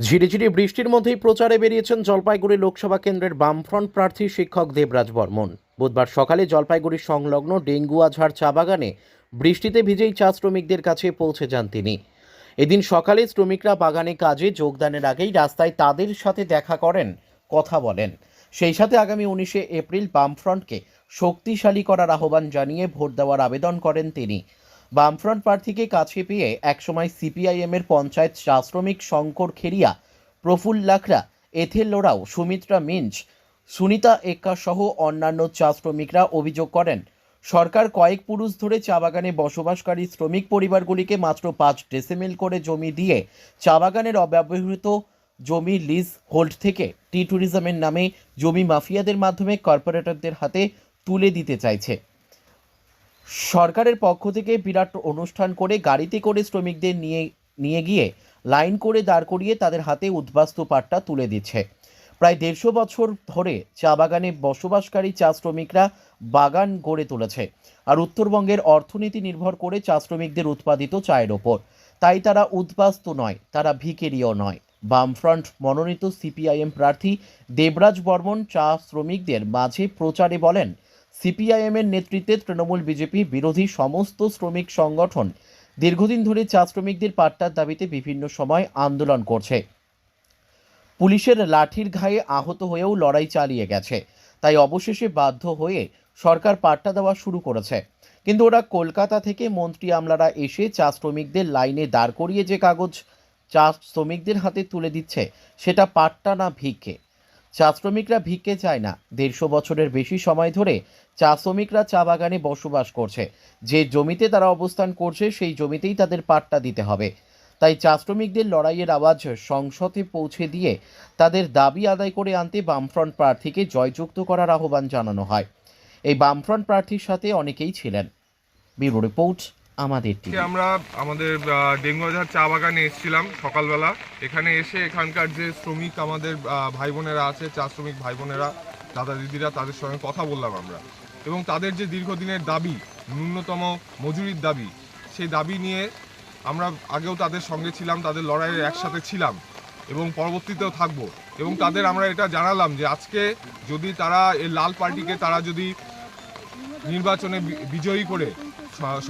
ঝিরিঝিরি বৃষ্টির মধ্যেই প্রচারে বেরিয়েছেন জলপাইগুড়ি লোকসভা কেন্দ্রের বামফ্রন্ট প্রার্থী শিক্ষক দেবরাজ বর্মন। বুধবার সকালে জলপাইগুড়ি সংলগ্ন ডেঙ্গু আঝাড় চা বাগানে বৃষ্টিতে ভিজেই চা শ্রমিকদের কাছে পৌঁছে যান তিনি। এদিন সকালে শ্রমিকরা বাগানে কাজে যোগদানের আগেই রাস্তায় তাদের সাথে দেখা করেন, কথা বলেন। সেই সাথে আগামী উনিশে এপ্রিল বামফ্রন্টকে শক্তিশালী করার আহ্বান জানিয়ে ভোট দেওয়ার আবেদন করেন তিনি। বামফ্রন্ট প্রার্থীকে কাছে পেয়ে একসময় সিপিআইএমের পঞ্চায়েত চা শ্রমিক শঙ্কর খেরিয়া প্রফুল্ল লাখরা এথেল লোরাও সুমিত্রা মিঞ্চ, সুনিতা এক্কা সহ অন্যান্য চা শ্রমিকরা অভিযোগ করেন, সরকার কয়েক পুরুষ ধরে চা বাগানে বসবাসকারী শ্রমিক পরিবারগুলিকে মাত্র পাঁচ ডেসিমেল করে জমি দিয়ে চা বাগানের অব্যবহৃত জমি লিজ হোল্ড থেকে টি ট্যুরিজমের নামে জমি মাফিয়াদের মাধ্যমে কর্পোরেটরদের হাতে তুলে দিতে চাইছে। সরকারের পক্ষ থেকে বিরাট অনুষ্ঠান করে গাড়িতে করে শ্রমিকদের নিয়ে নিয়ে গিয়ে লাইন করে দাঁড় করিয়ে তাদের হাতে উদ্বাস্তু পাট্টা তুলে দিচ্ছে। প্রায় দেড়শো বছর ধরে চা বাগানে বসবাসকারী চা শ্রমিকরা বাগান গড়ে তুলেছে আর উত্তরবঙ্গের অর্থনীতি নির্ভর করে চা শ্রমিকদের উৎপাদিত চায়ের ওপর। তাই তারা উদ্বাস্তু নয়, তারা ভিকেরিও নয়। বামফ্রন্ট মনোনীত সিপিআইএম প্রার্থী দেবরাজ বর্মন চা শ্রমিকদের মাঝে প্রচারে বলেন সিপিআইএমের নেতৃত্বে তৃণমূল বিজেপি বিরোধী সমস্ত শ্রমিক সংগঠন দীর্ঘদিন ধরে চা শ্রমিকদের পাট্টার দাবিতে বিভিন্ন সময় আন্দোলন করছে। পুলিশের লাঠির ঘায়ে আহত হয়েও লড়াই চালিয়ে গেছে। তাই অবশেষে বাধ্য হয়ে সরকার পাট্টা দেওয়া শুরু করেছে। কিন্তু ওরা কলকাতা থেকে মন্ত্রী আমলারা এসে চা শ্রমিকদের লাইনে দাঁড় করিয়ে যে কাগজ চা শ্রমিকদের হাতে তুলে দিচ্ছে, সেটা পাট্টা না ভিক্ষে। চা শ্রমিকরা ভিক্ষে চায় না। দেড়শো বছরের বেশি সময় ধরে চা শ্রমিকরা চা বাগানে বসবাস করছে। যে জমিতে তারা অবস্থান করছে, সেই জমিতেই তাদের পাট্টা দিতে হবে। তাই চা শ্রমিকদের লড়াইয়ের আওয়াজ সংসদে পৌঁছে দিয়ে তাদের দাবি আদায় করে আনতে বামফ্রন্ট প্রার্থীকে জয়যুক্ত করার আহ্বান জানানো হয়। এই বামফ্রন্ট প্রার্থীর সাথে অনেকেই ছিলেন। ব্যুরো রিপোর্ট আমাদের টিভি আমরা আমাদের আহ, ডেঙ্গুবাজার চা বাগানে এসেছিলাম সকালবেলা। এখানে এসে এখানকার যে শ্রমিক আমাদের ভাই বোনেরা আছে চা শ্রমিক ভাই বোনেরা দাদা দিদিরা তাদের সঙ্গে কথা বললাম আমরা। এবং তাদের যে দীর্ঘদিনের দাবি ন্যূনতম মজুরির দাবি সেই দাবি নিয়ে আমরা আগেও তাদের সঙ্গে ছিলাম তাদের লড়াইয়ে একসাথে ছিলাম এবং পরবর্তীতেও থাকব। এবং তাদের আমরা এটা জানালাম যে আজকে যদি তারা এই লাল পার্টিকে তারা যদি নির্বাচনে বিজয়ী করে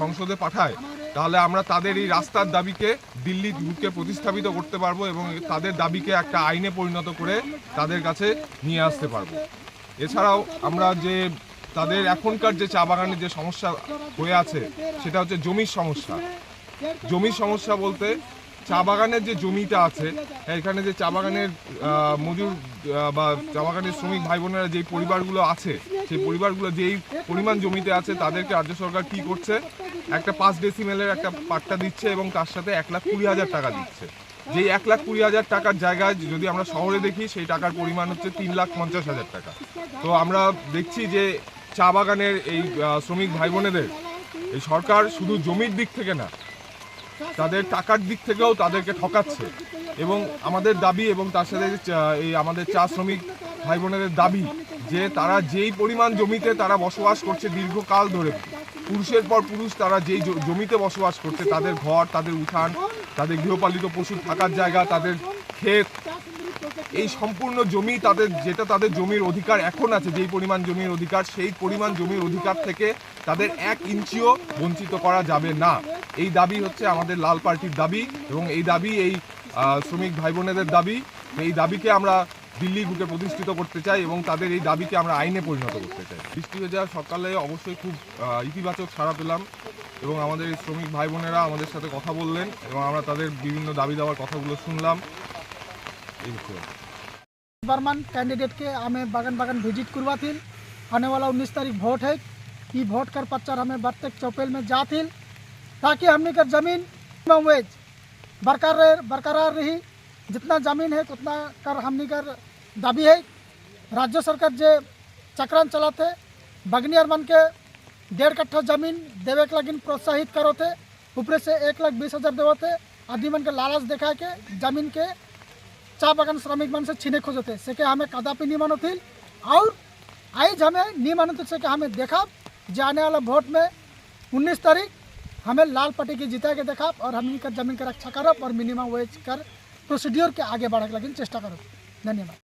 সংসদে পাঠায়, তাহলে আমরা তাদের এই রাস্তার দাবিকে দিল্লি বুকে প্রতিস্থাপিত করতে পারব এবং তাদের দাবিকে একটা আইনে পরিণত করে তাদের কাছে নিয়ে আসতে পারব। এছাড়াও আমরা যে তাদের এখনকার যে চা বাগানের যে সমস্যা হয়ে আছে, সেটা হচ্ছে জমির সমস্যা। জমির সমস্যা বলতে চা বাগানের যে জমিটা আছে, এখানে যে চা বাগানের মজুর বা চা বাগানের শ্রমিক ভাই বোনেরা যেই পরিবারগুলো আছে, সেই পরিবারগুলো যেই পরিমাণ জমিতে আছে, তাদেরকে রাজ্য সরকার কি করছে? একটা পাঁচ ডেসিমেলের একটা পাট্টা দিচ্ছে এবং তার সাথে এক লাখ কুড়ি হাজার টাকা দিচ্ছে। যেই এক লাখ কুড়ি হাজার টাকার জায়গায় যদি আমরা শহরে দেখি, সেই টাকার পরিমাণ হচ্ছে তিন লাখ পঞ্চাশ হাজার টাকা। তো আমরা দেখছি যে চা বাগানের এই শ্রমিক ভাই বোনেদের এই সরকার শুধু জমির দিক থেকে না তাদের টাকার দিক থেকেও তাদেরকে ঠকাচ্ছে। এবং আমাদের দাবি এবং তার সাথে এই আমাদের চা শ্রমিক ভাই বোনেদের দাবি যে তারা যেই পরিমাণ জমিতে তারা বসবাস করছে দীর্ঘকাল ধরে, পুরুষের পর পুরুষ তারা যেই জমিতে বসবাস করছে, তাদের ঘর, তাদের উঠান, তাদের গৃহপালিত পশু থাকার জায়গা, তাদের ক্ষেত এই সম্পূর্ণ জমি তাদের, যেটা তাদের জমির অধিকার এখন আছে, যেই পরিমাণ জমির অধিকার, সেই পরিমাণ জমির অধিকার থেকে তাদের এক ইঞ্চিও বঞ্চিত করা যাবে না। এই দাবি হচ্ছে আমাদের লাল পার্টির দাবি এবং এই দাবি এই শ্রমিক ভাই বোনেদের দাবি। এই দাবিকে আমরা দিল্লি বুকে প্রতিষ্ঠিত করতে চাই এবং তাদের এই দাবিকে আমরা আইনে পরিণত করতে চাই। বৃষ্টি হয়ে যাওয়া সকালে অবশ্যই খুব ইতিবাচক সাড়া পেলাম এবং আমাদের এই শ্রমিক ভাই বোনেরা আমাদের সাথে কথা বললেন এবং আমরা তাদের বিভিন্ন দাবি দেওয়ার কথাগুলো শুনলাম। এই बर्मन कैंडिडेट के हमें बागन बागन विज़िट करवाथिल आने वाला उन्नीस तारीख वोट है। ई वोट कर पच्चर हमें बत्तक चौपेल में जाथिल ताकि हमने कर ज़मीन minimum वेज बरकरार बरकरार रही। जितना ज़मीन है, उतना कर हमने कर दाबी है। राज्य सरकार जे चक्रांत चलाते बगनियर बन के डेढ़ कट्ठा ज़मीन देवे के लगिन प्रोत्साहित करो थे ऊपर से एक लाख बीस हज़ार देवो थे आदमी मन के लालच देखा के ज़मीन के চা বাগান শ্রমিক মানুষ ছিনে खोजते से के हमें कदापि नहीं मानो थी और आज हमें नहीं मानो थे से के हमें देखा जे आने वाला वोट में 19 तारीख हमें लाल पट्टी की जिता के देखा और हम इनकर जमीन की रक्षा करब और मिनिमम वेज कर प्रोसीड्योर के आगे बढ़े के लगिन चेष्टा करो धन्यवाद